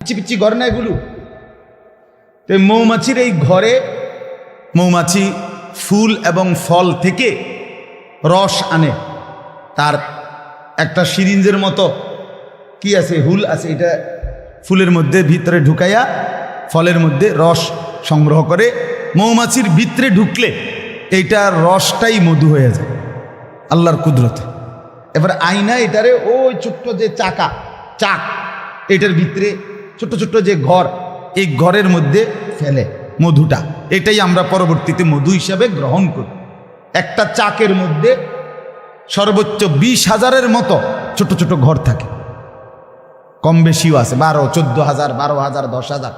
পিচ্ছি পিচ্ছি ঘর না এগুলো তো এই মৌমাছির এই ঘরে মৌমাছি ফুল এবং ফল থেকে রস আনে। তার একটা সিরিঞ্জের মতো কি আছে, হুল আছে, এটা ফুলের মধ্যে ভিতরে ঢুকাইয়া ফলের মধ্যে রস সংগ্রহ করে। মৌমাছির ভিতরে ঢুকলে এইটার রসটাই মধু হয়ে যায়, আল্লাহর কুদরতে। এবার আয়না এটারে ওই ছোট্ট যে চাকা, চাক, এটার ভিতরে ছোট্ট ছোট্ট যে ঘর, এই ঘরের মধ্যে ফেলে মধুটা। এটাই আমরা পরবর্তীতে মধু হিসাবে গ্রহণ করি। একটা চাকের মধ্যে সর্বোচ্চ বিশ হাজারের মতো ছোট ছোট ঘর থাকে। কম বেশিও আছে, বারো, চোদ্দ হাজার, বারো হাজার, দশ হাজার,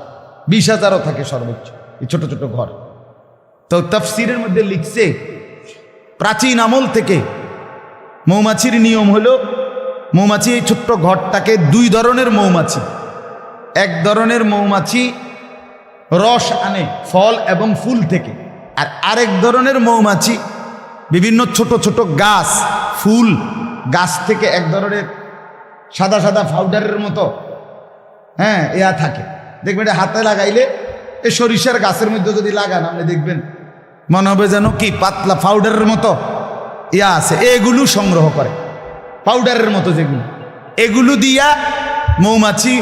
বিশ হাজারও থাকে সর্বোচ্চ এই ছোট ছোট ঘর। তো তফসিরের মধ্যে লিখছে, প্রাচীন আমল থেকে মৌমাছির নিয়ম হলো, মৌমাছি এই ছোট্ট ঘরটাকে দুই ধরনের মৌমাছি এক ধরনের মৌমাছি রস আনে ফল এবং ফুল থেকে। আর আরেক ধরনের মৌমাছি বিভিন্ন ছোট ছোট গাছ, ফুল, গাছ থেকে এক ধরনের সাদা সাদা পাউডারের মতো হ্যাঁ ইয়া থাকে। দেখবেন এটা হাতে লাগাইলে এ সরিষার গাছের মধ্যে যদি লাগান, আপনি দেখবেন মনে হবে যেন কি পাতলা পাউডারের মতো ইয়া আছে। এগুলো সংগ্রহ করে পাউডারের মতো যেগুলো। এগুলো দিয়া মৌমাছি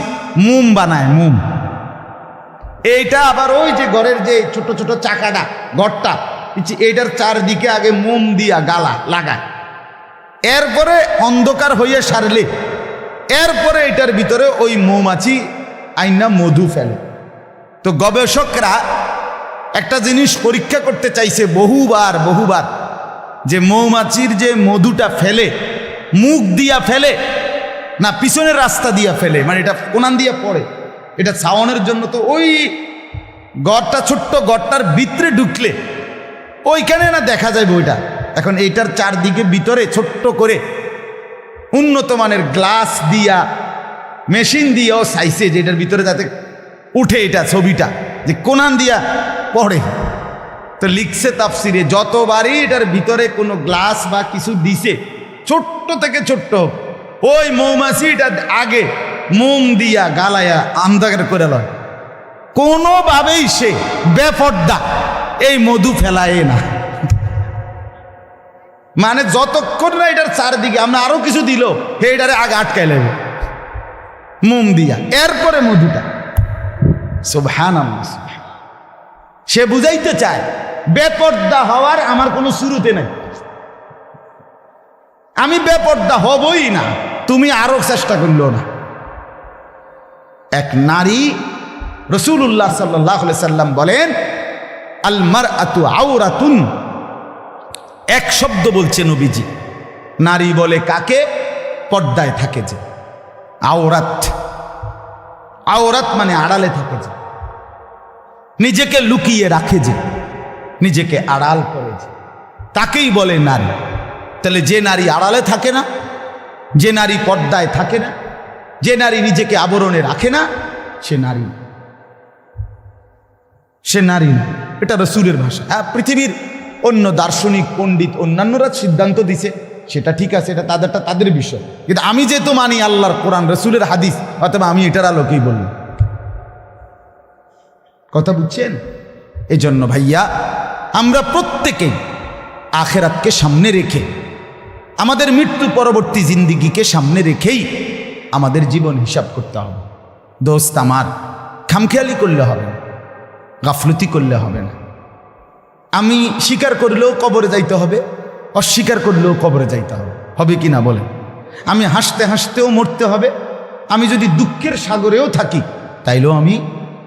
মোম বানায়, মোম। এইটা আবার ওই যে ঘরের যে ছোট ছোট চাকাটা, ঘরটা এইটার চারদিকে আগে মোম দিয়া গালা লাগায়। এরপরে অন্ধকার হইয়ে সারলে, এরপরে এটার ভিতরে ওই মৌমাছি আইনা মধু ফেলে। তো গবেষকরা একটা জিনিস পরীক্ষা করতে চাইছে বহুবার বহুবার, যে মৌমাছির যে মধুটা ফেলে, মুখ দিয়া ফেলে না, পিছনের রাস্তা দিয়া ফেলে মানে এটা কোনান দিয়া পড়ে। এটা ছাওয়ানোর জন্য তো ওই গড়টা, ছোট্ট গড়টার ভিতরে ঢুকলে, ওইখানে না দেখা যায় বইটা এখন এইটার চারদিকে ভিতরে ছোট্ট করে উন্নত মানের গ্লাস দিয়া, মেশিন দিয়াও সাইসে যে এটার ভিতরে যাতে উঠে এটা ছবিটা, যে কোনান দিয়া পড়ে। তো লিখছে তাফসিরে, যতবারই এটার ভিতরে কোনো গ্লাস বা কিছু দিছে, ছোট্ট থেকে ছোট্ট ওই মৌমাছি এটা আগে মোম দিয়া গালায়া আন্দাগার করে লয়। কোনোভাবেই সে বেপর্দা এই মধু ফেলায় না। মানে যতক্ষণ না এটার চারদিকে, আমরা আরও কিছু দিল, হে এটারে আগে আটকাই লাগবে মোম দিয়া, এরপরে মধুটা। সুবহান সে বুঝাইতে চায় বেপর্দা হওয়ার আমার কোনো শুরুতে নাই। আমি বেপর্দা হবই না। তুমি আরও চেষ্টা করল না। এক নারী রসুল্লাহ সাল্লাহ সাল্লাম বলেন আলমার আতু আউরাতুন এক শব্দ বলছে নবীজি। নারী বলে কাকে? পর্দায় থাকে যে। আওরাত। আওরাত মানে আড়ালে থাকে যে। নিজেকে লুকিয়ে রাখে যে। নিজেকে আড়াল করে যে। তাকেই বলে নারী। তাহলে যে নারী আড়ালে থাকে না, যে নারী পর্দায় থাকে না, যে নারী নিজেকে আবরণে রাখে না, সে নারী সে নারী না। এটা রসুলের ভাষা। হ্যাঁ পৃথিবীর অন্য দার্শনিক, পণ্ডিত, অন্যান্যরা সিদ্ধান্ত দিছে, সেটা ঠিক আছে, এটা তাদেরটা তাদের বিষয়। কিন্তু আমি যেহেতু মানি আল্লাহর কোরআন, রসুলের হাদিস, অথবা আমি এটার আলোকেই বললাম। কথা বুঝছেন? এজন্য ভাইয়া, আমরা প্রত্যেকেই আখেরাতকে সামনে রেখে আমাদের মৃত্যু পরবর্তী জিন্দিগিকে সামনে রেখেই আমাদের জীবন হিসাব করতে হবে। দোস্ত আমার, খামখেয়ালি করলে হবে না, গাফলতি করলে হবে না। আমি স্বীকার করলেও কবরে যাইতে হবে, অস্বীকার করলেও কবরে যাইতে হবে। হবে কি না বলেন? আমি হাসতে হাসতেও মরতে হবে, আমি যদি দুঃখের সাগরেও থাকি, তাইলেও আমি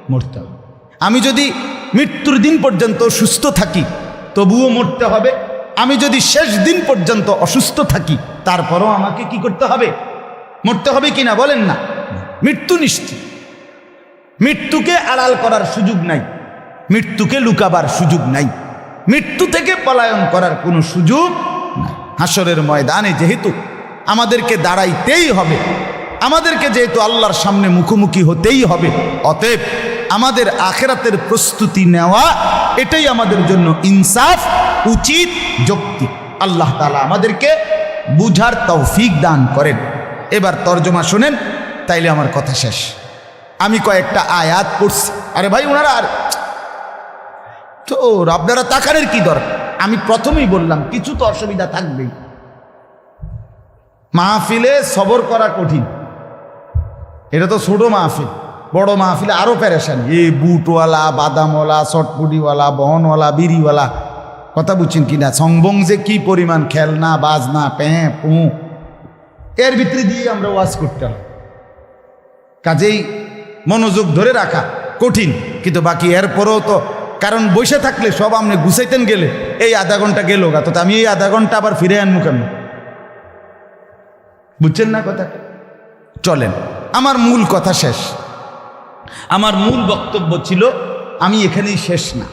মরতে হবে। আমি যদি মৃত্যুর দিন পর্যন্ত সুস্থ থাকি, তবুও মরতে হবে আমি যদি শেষ দিন পর্যন্ত অসুস্থ থাকি, তারপরও আমাকে কি করতে হবে? মরতে হবে কি না বলেন না? মৃত্যু নিশ্চিত। মৃত্যুকে আড়াল করার সুযোগ নাই। মৃত্যুকে লুকাবার সুযোগ নাই। মৃত্যু থেকে পলায়ন করার কোনো সুযোগ নাই। হাসরের ময়দানে যেহেতু আমাদেরকে দাঁড়াইতেই হবে, আমাদেরকে যেহেতু আল্লাহর সামনে মুখোমুখি হতেই হবে, অতএব আমাদের আখেরাতের প্রস্তুতি নেওয়া এটাই আমাদের জন্য ইনসাফ, উচিত যৌক্তিক আল্লাহ তালা আমাদেরকে বুঝার তৌফিক দান করেন। এবার তর্জমা শোনেন, তাইলে আমার কথা শেষ। আমি কয়েকটা আয়াত পড়ছি। আরে ভাই ওনারা আর তো আপনারা তাকারের কি দরকার? আমি প্রথমেই বললাম, কিছু তো অসুবিধা থাকবেই। মাহফিলে সবর করা কঠিন। এটা তো ছোট মাহফিল। বড় মাহফিলে, আরও প্যারেশান এ বুটওয়ালা, বাদামওয়ালা চটপুটিওয়ালা বহনওয়ালা, বিড়িওয়ালা, কথা বুঝছেন কিনা? সংবং যে কি পরিমাণ খেলনা, বাজনা প্যাঁ পু। এর ভিতরে দিয়ে আমরা ওয়াজ করতে হবে কাজেই মনোযোগ ধরে রাখা কঠিন, কিন্তু বাকি এরপরেও তো কারণ বসে থাকলে সব আপনি গুছাইতেন গেলে এই আধা ঘণ্টা গেল গা, তো আমি এই আধা ঘণ্টা আবার ফিরে আনব কেন বুঝছেন না কথা? চলেন, আমার মূল কথা শেষ। আমার মূল বক্তব্য ছিল, আমি এখানেই শেষ না।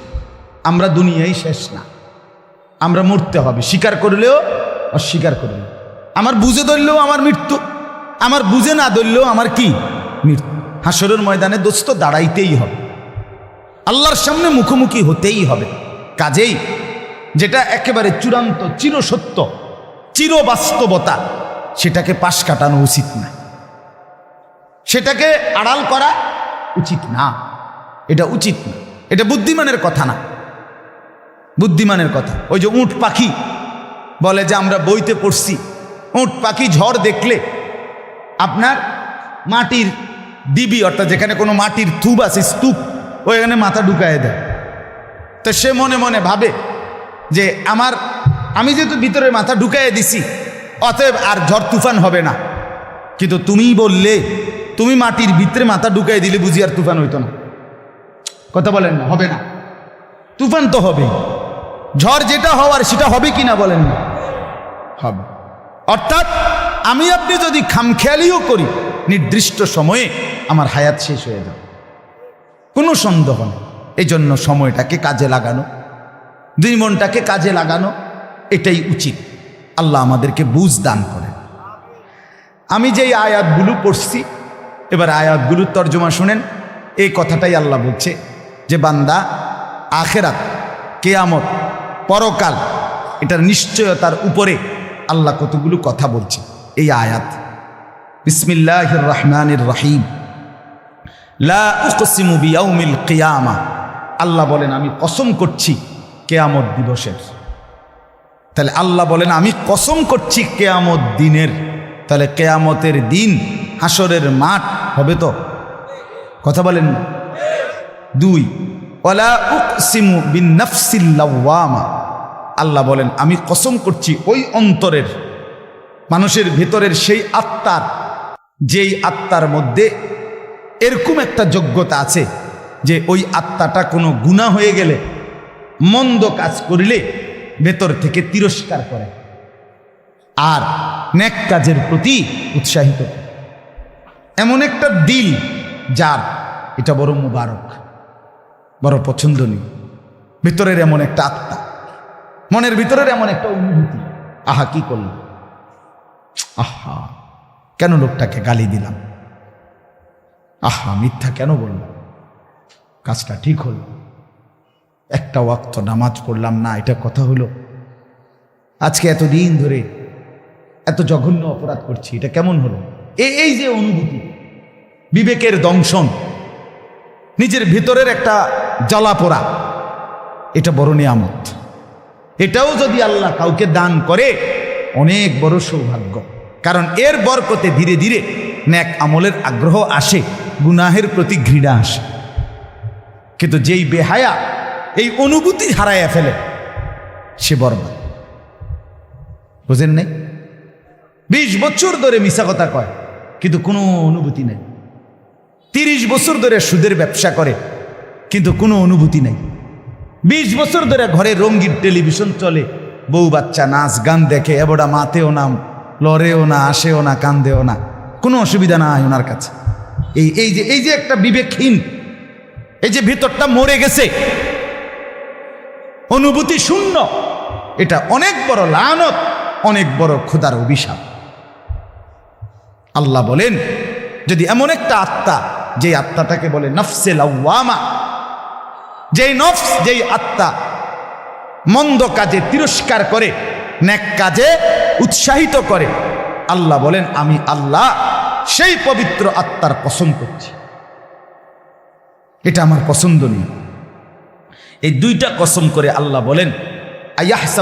আমরা দুনিয়াই শেষ না। আমরা মরতে হবে। স্বীকার করলেও, অস্বীকার করলেও। আমার বুঝে ধরলেও আমার মৃত্যু। আমার বুঝে না ধরলেও আমার কি মৃত্যু? হাসরের ময়দানে দোস্ত দাঁড়াইতেই হবে। আল্লাহর সামনে মুখোমুখি হতেই হবে। কাজেই যেটা একেবারে চূড়ান্ত চিরসত্য চিরবাস্তবতা সেটাকে পাশ কাটানো উচিত না সেটাকে আড়াল করা উচিত না। এটা উচিত না। এটা বুদ্ধিমানের কথা না। বুদ্ধিমানের কথা। ওই যে উঁট পাখি বলে যে আমরা বইতে পড়ছি। উঁট পাখি ঝড় দেখলে আপনার মাটির ডিবি, অর্থাৎ যেখানে কোনো মাটির থুব আছে, স্তূপ, ওইখানে মাথা ঢুকায় দেয়। তো সে মনে মনে ভাবে যে আমার, আমি যেহেতু ভিতরে মাথা ঢুকাইয়ে দিছি, অতএব আর ঝড় তুফান হবে না। কিন্তু তুমিই বললে তুমি মাটির ভিতরে মাথা ঢুকাই দিলে বুঝি আর তুফান হইতো না। কথা বলেন না হবে না। তুফান তো হবে। ঝড় যেটা হওয়ার সেটা হবে কি না বলেন না। হবে। অর্থাৎ আমি আপনি যদি খামখেয়ালিও করি নির্দিষ্ট সময়ে আমার হায়াত শেষ হয়ে যাবে। কোনো সন্দেহ নেই। এই জন্য সময়টাকে কাজে লাগানো দুই মনটাকে কাজে লাগানো এটাই উচিত। আল্লাহ আমাদেরকে বুঝ দান করেন। আমি যেই আয়াতগুলো পড়ছি এবার আয়াতগুলোর তর্জমা শুনেন। এই কথাটাই আল্লাহ বলছে যে, বান্দা, আখেরাত, কেয়ামত, পরকাল, এটার নিশ্চয়তার উপরে আল্লাহ কতগুলো কথা বলছে এই আয়াত। বিসমিল্লাহ রহমানির রহিম লা উকসিমু বিয়াউমিল কিয়ামা। আল্লাহ বলেন, আমি কসম করছি কেয়ামত দিবসের। তাহলে আল্লাহ বলেন, আমি কসম করছি কেয়ামত দিনের। তাহলে কেয়ামতের দিন হাসরের মাঠ হবে তো? কথা বলেন। দুই ওলা উকসিমু বিন নফসিল্লাওয়ামা আল্লাহ বলেন, আমি কসম করছি ওই অন্তরের, মানুষের ভেতরের সেই আত্মার, যেই আত্মার মধ্যে এরকম একটা যোগ্যতা আছে যে ওই আত্মাটা কোনো গুণা হয়ে গেলে, মন্দ কাজ করিলে ভেতর থেকে তিরস্কার করে। আর ন্যাক কাজের প্রতি উৎসাহিত করে। এমন একটা দিল যার, এটা বড় মুবারক, বড় পছন্দনীয়। ভিতরের এমন একটা আত্মা, মনের ভিতরের এমন একটা অনুভূতি। আহা, কি করল আহা, কেন লোকটাকে গালি দিলাম? আহা, মিথ্যা কেন বললাম? কাজটা ঠিক হলো। একটা ওয়াক্ত নামাজ পড়লাম না, এটা কথা হলো। আজকে এতদিন ধরে এত জঘন্য অপরাধ করছি, এটা কেমন হলো? এই যে অনুভূতি বিবেকের দংশন, নিজের ভিতরের একটা জ্বালাপোড়া এটা বড় নিয়ামত। এটাও যদি আল্লাহ কাউকে দান করে, অনেক বড় সৌভাগ্য। কারণ এর বরকতে ধীরে ধীরে ন্যাক আমলের আগ্রহ আসে, গুনাহের প্রতি ঘৃণা আসে। কিন্তু যেই বেহায়া, এই অনুভূতি হারাইয়া ফেলে, সে বরবাদ। বুঝেন নেই? বিশ বছর ধরে মিশা কথা কয়, কিন্তু কোনো অনুভূতি নেই। তিরিশ বছর ধরে সুদের ব্যবসা করে, কিন্তু কোনো অনুভূতি নেই। বিশ বছর ধরে ঘরে রঙ্গিন টেলিভিশন চলে, বউ বাচ্চা নাচ গান দেখে, এবড়া মাতেও না, লড়েও না, আসেও না, কান্দেও না, কোনো অসুবিধা নাই ওনার কাছে। এই এই যে এই যে একটা বিবেকহীন, এই যে ভিতরটা মরে গেছে, অনুভূতি শূন্য, এটা অনেক বড় লানত, অনেক বড় ক্ষুদার অভিশাপ। আল্লাহ বলেন, যদি এমন একটা আত্মা যে আত্মাটাকে বলে নফসে লাউয়ামা যেই নফস, যেই আত্মা মন্দ কাজে তিরস্কার করে, ন্যাক কাজে উৎসাহিত করে, আল্লাহ বলেন, আমি আল্লাহ, সেই পবিত্র আত্মার কসম করছি। এটা আমার পছন্দ পছন্দনীয়। এই দুইটা কসম করে আল্লাহ বলেন, আয়াহসাব